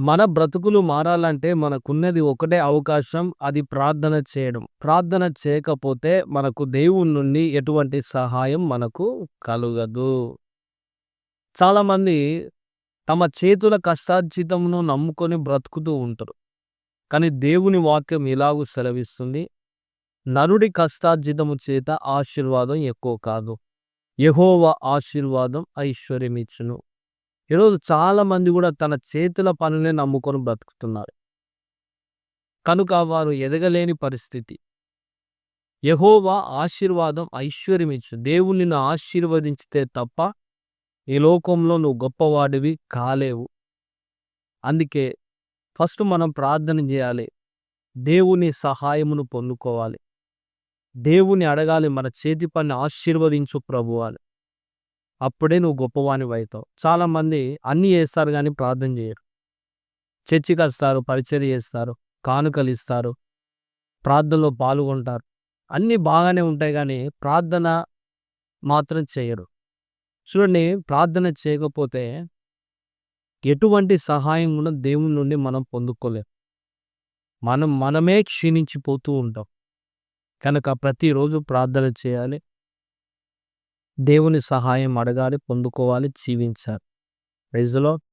మన బ్రతుకులు మారాలంటే మనకున్నది ఒకటే అవకాశం అది ప్రార్థన చేయడం. ప్రార్థన చేయకపోతే మనకు దేవుని నుండి ఎటువంటి సహాయం మనకు కలుగదు. చాలామంది తమ చేతుల కష్టార్జితమును నమ్ముకొని బ్రతుకుతూ ఉంటారు. కానీ దేవుని వాక్యం ఇలాగూ సెలవిస్తుంది. నరుడి కష్టార్జితము చేత ఆశీర్వాదం ఎక్కువ కాదు. యహోవ ఆశీర్వాదం ఐశ్వర్యమిచ్చును. ఈరోజు చాలామంది కూడా తన చేతుల పనులే నమ్ముకొని బ్రతుకుతున్నారు. కనుక వారు ఎదగలేని పరిస్థితి. యహోవా ఆశీర్వాదం ఐశ్వర్యమిచ్చు. దేవుడు నిన్ను ఆశీర్వదించితే తప్ప ఈ లోకంలో నువ్వు గొప్పవాడివి కాలేవు. అందుకే ఫస్ట్ మనం ప్రార్థన చేయాలి. దేవుని సహాయమును పొందుకోవాలి. దేవుని అడగాలి మన చేతి పని ఆశీర్వదించు ప్రభువాలి అప్పుడే నువ్వు గొప్పవానివైతావు. చాలామంది అన్నీ చేస్తారు కానీ ప్రార్థన చేయరు. చర్చికొస్తారు, పరిచయం చేస్తారు, కానుకలు ఇస్తారు, ప్రార్థనలో పాల్గొంటారు. అన్నీ బాగానే ఉంటాయి కానీ ప్రార్థన మాత్రం చేయరు. చూడండి ప్రార్థన చేయకపోతే ఎటువంటి సహాయం కూడా దేవుని నుండి మనం పొందుకోలేం. మనం మనమే క్షీణించిపోతూ ఉంటాం. కనుక ప్రతిరోజు ప్రార్థన చేయాలి. దేవుని సహాయం అడగాలి, పొందుకోవాలి, జీవించాలి. ప్రైజ్